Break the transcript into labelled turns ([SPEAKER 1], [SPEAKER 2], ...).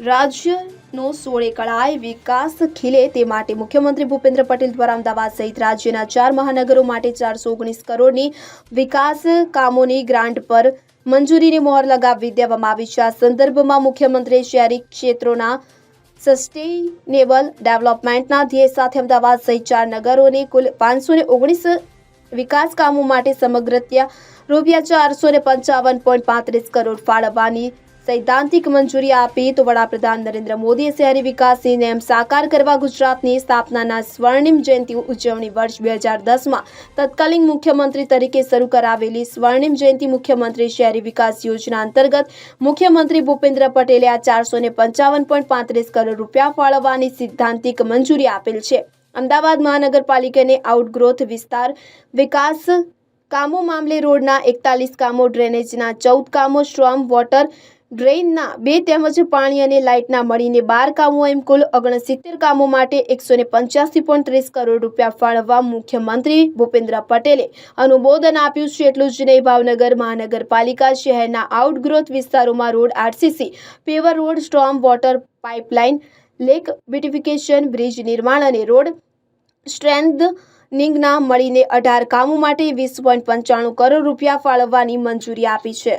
[SPEAKER 1] રાજ્યનો સોળે કળાએ વિકાસ ખીલે તે માટે મુખ્યમંત્રી ભૂપેન્દ્ર પટેલ દ્વારા અમદાવાદ સહિત રાજ્યના ચાર મહાનગરો માટે ચારસો ઓગણીસ કરોડની વિકાસ કામોની ગ્રાન્ટ પર મંજૂરીની મોહર લગાવી દેવામાં આવી છે. આ સંદર્ભમાં મુખ્યમંત્રીએ શહેરી ક્ષેત્રોના સસ્ટેનેબલ ડેવલપમેન્ટના ધ્યેય સાથે અમદાવાદ સહિત ચાર નગરોને કુલ પાંચસો ઓગણીસ વિકાસ કામો માટે સમગ્ર ત્યાં રૂપિયા ચારસો ને પંચાવન પોઈન્ટ પાંત્રીસ કરોડ ફાળવવાની સૈદ્ધાંતિક મંજૂરી આપી તો વડાપ્રધાન નરેન્દ્ર મોદીએ શહેરી વિકાસની નેમ સાકાર કરવા ગુજરાતની સ્થાપનાના સ્વર્ણિમ જયંતિ ઉજવણી વર્ષ બે હજાર દસમાં તત્કાલીન મુખ્યમંત્રી તરીકે શરૂ કરાવેલી સ્વર્ણિમ જયંતિ મુખ્યમંત્રી શહેરી વિકાસ યોજના અંતર્ગત મુખ્યમંત્રી ભૂપેન્દ્ર પટેલે આ ચારસો ને પંચાવન પોઈન્ટ પાંત્રીસ કરોડ રૂપિયા ફાળવવાની સિદ્ધાંતિક મંજૂરી આપેલ છે. અમદાવાદ મહાનગરપાલિકાને આઉટગ્રોથ વિસ્તાર, વિકાસ કામો મામલે રોડના એકતાલીસ કામો, ડ્રેનેજના ચૌદ કામો શ્રમ વોટર ડ્રેઇનના બે તેમજ પાણી અને લાઇટના મળીને બાર કામો એમ કુલ ઓગણસિત્તેર કામો માટે એકસો ને પંચ્યાસી પોઈન્ટ ત્રીસ કરોડ રૂપિયા ફાળવવા મુખ્યમંત્રી ભૂપેન્દ્ર પટેલે અનુમોદન આપ્યું છે. એટલું જ નહીં, ભાવનગર મહાનગરપાલિકા શહેરના આઉટગ્રોથ વિસ્તારોમાં road RCC, paver road, storm water pipeline, lake beautification, bridge નિર્માણ અને રોડ સ્ટ્રેન્થનિંગના મળીને અઢાર કામો માટે વીસ પોઈન્ટ પંચાણું કરોડ રૂપિયા ફાળવવાની મંજૂરી આપી છે.